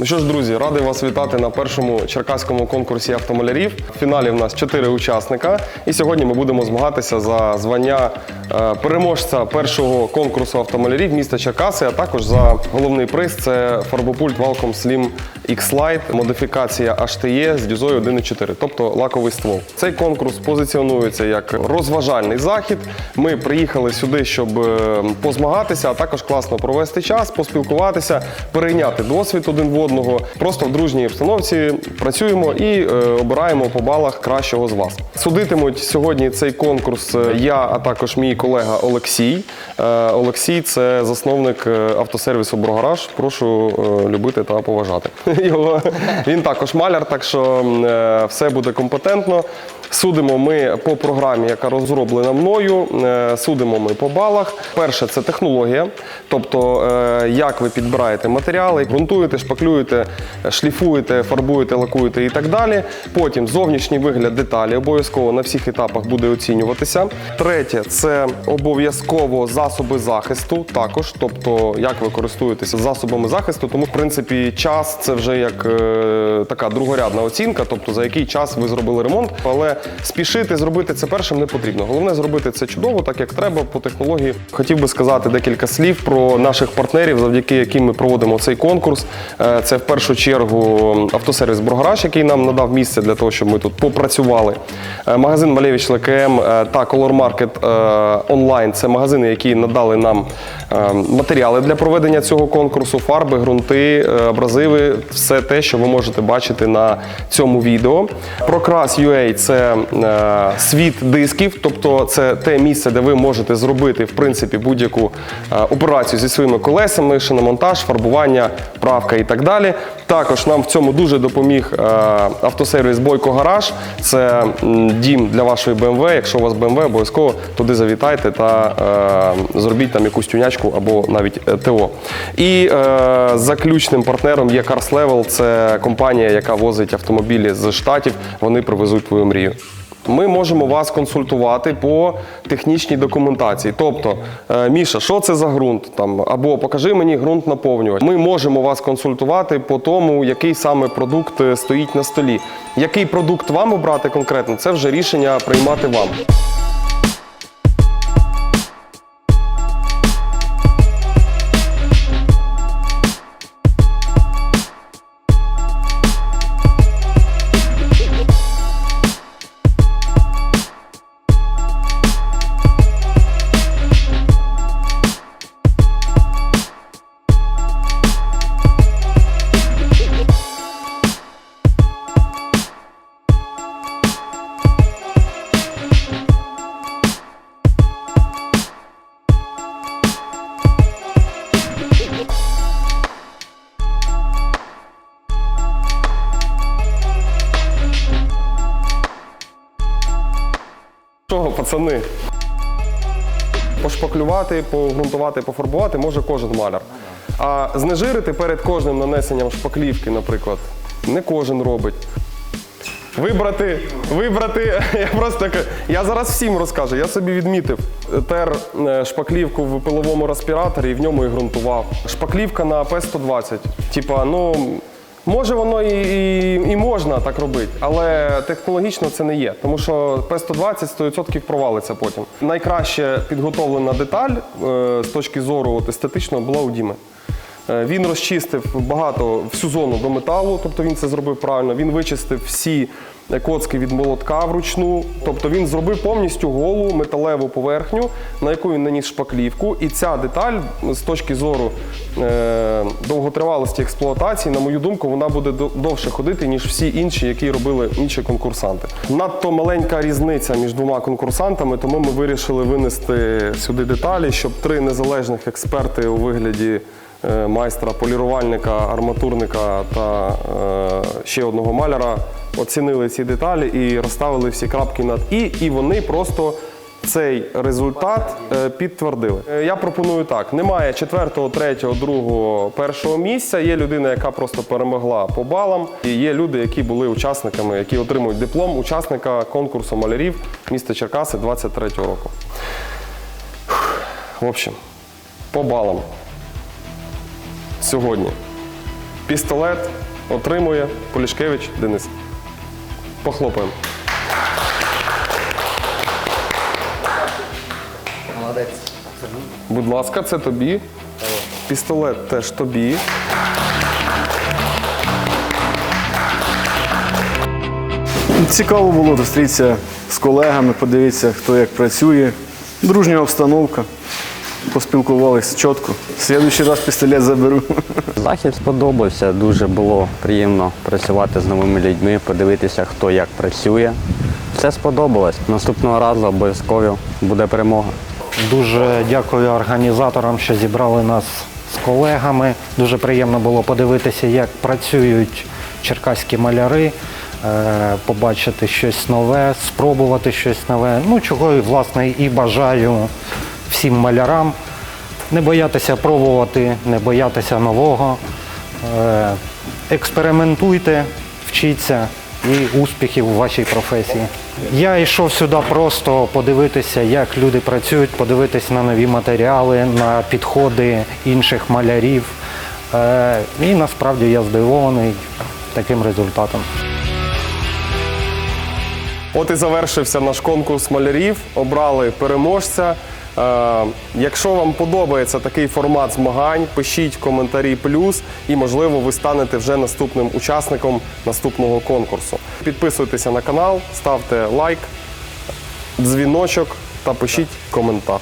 Ну що ж, друзі, радий вас вітати на першому черкаському конкурсі автомалярів. В фіналі в нас чотири учасника, і сьогодні ми будемо змагатися за звання е, переможця першого конкурсу автомалярів міста Черкаси, а також за головний приз це фарбопульт Valcom Slim X-Lite, модифікація HTE з дюзою 1.4, тобто лаковий ствол. Цей конкурс позиціонується як розважальний захід. Ми приїхали сюди, щоб е, позмагатися, а також класно провести час, поспілкуватися, перейняти досвід один в одного. Просто в дружній обстановці працюємо і е, обираємо по балах кращого з вас. Судитимуть сьогодні цей конкурс е, я, а також мій колега Олексій. Е, Олексій це засновник автосервісу Брогараж. Прошу любити та поважати його. Він також маляр, так що все буде компетентно. Судимо ми по програмі, яка розроблена мною. Судимо ми по балах. Перше це технологія, тобто як ви підбираєте матеріали, ґрунтуєте, шпаклюєте, шліфуєте, фарбуєте, лакуєте і так далі. Потім зовнішній вигляд деталі обов'язково на всіх етапах буде оцінюватися. Третє це обов'язково засоби захисту, також, тобто як ви користуєтеся засобами захисту. Тому, в принципі, час це вже як е, така другорядна оцінка, тобто за який час ви зробили ремонт. Але спішити зробити це першим не потрібно. Головне зробити це чудово, так як треба по технології. Хотів би сказати декілька слів про наших партнерів, завдяки яким ми проводимо цей конкурс. Це в першу чергу автосервіс Брогараж, який нам надав місце для того, щоб ми тут попрацювали. Е, Магазин Малевич ЛКМ е, та Color Market е, онлайн це магазини, які надали нам матеріали для проведення цього конкурсу, фарби, ґрунти, абразиви, все те, що ви можете бачити на цьому відео. Прокрас UA – це світ дисків, тобто це те місце, де ви можете зробити в принципі будь-яку операцію зі своїми колесами, шиномонтаж, фарбування, правка і так далі. Також нам в цьому дуже допоміг е, автосервіс Бойко Гараж. Це дім для вашої BMW. Якщо у вас BMW, обов'язково туди завітайте та е, зробіть там якусь тюнячку або навіть е, ТО. І заключним партнером є Cars Level. Це компанія, яка возить автомобілі з штатів. Вони привезуть твою мрію. Ми можемо вас консультувати по технічній документації. Тобто, е, Міша, що це за ґрунт? Там або покажи мені ґрунт наповнювач. Ми можемо вас консультувати по тому, який саме продукт е, стоїть на столі. Який продукт вам обрати конкретно, це вже рішення приймати вам. Пацани? Пошпаклювати, погрунтувати, пофарбувати може кожен маляр. А знежирити перед кожним нанесенням шпаклівки, наприклад, не кожен робить. Вибрати, вибрати, я просто я зараз всім розкажу. Я собі відмітив тер е, шпаклівку в пиловому респіраторі і в ньому і ґрунтував. Шпаклівка на П120. Типа, ну може воно і, і, і можна так робити, але технологічно це не є, тому що P120 100% провалиться потім. Найкраще підготовлена деталь е, з точки зору естетичного була у Діми. Е, Він розчистив багато всю зону до металу, тобто він це зробив правильно. Він вичистив всі коцки від молотка вручну. Тобто він зробив повністю голу металеву поверхню, на яку він наніс шпаклівку. І ця деталь з точки зору е, довготривалості експлуатації, на мою думку, вона буде довше ходити, ніж всі інші, які робили інші конкурсанти. Надто маленька різниця між двома конкурсантами, тому ми вирішили винести сюди деталі, щоб три незалежних експерти у вигляді е, майстра, полірувальника, арматурника та е, ще одного маляра оцінили ці деталі і розставили всі крапки над і, і вони просто. Цей результат е, підтвердили. Е, Я пропоную так: немає четвертого, третього, другого, першого місця. Є людина, яка просто перемогла по балам. І є люди, які були учасниками, які отримують диплом учасника конкурсу малярів міста Черкаси 23-го року. В общем, по балам. Сьогодні Пістолет отримує Полішкевич Денис. Похлопаємо. Молодець. Будь ласка, це тобі. Пістолет теж тобі. Цікаво було зустрітися з колегами, подивитися, хто як працює. Дружня обстановка. Поспілкувалися чітко. В Слідуючий раз пістолет заберу. Захід сподобався, дуже було приємно працювати з новими людьми, подивитися, хто як працює. Все сподобалось. Наступного разу обов'язково буде перемога. Дуже дякую організаторам, що зібрали нас з колегами. Дуже приємно було подивитися, як працюють черкаські маляри, е, побачити щось нове, спробувати щось нове. Ну, чого власне і бажаю всім малярам. Не боятися пробувати, не боятися нового. Е, Експериментуйте, вчіться і успіхів у вашій професії. Я йшов сюди просто подивитися, як люди працюють, подивитися на нові матеріали, на підходи інших малярів. Е, І насправді я здивований таким результатом. От і завершився наш конкурс малярів. Обрали переможця. Е, якщо вам подобається такий формат змагань, пишіть коментарі плюс, і можливо ви станете вже наступним учасником наступного конкурсу. Підписуйтеся на канал, ставте лайк, дзвіночок та пишіть коментар.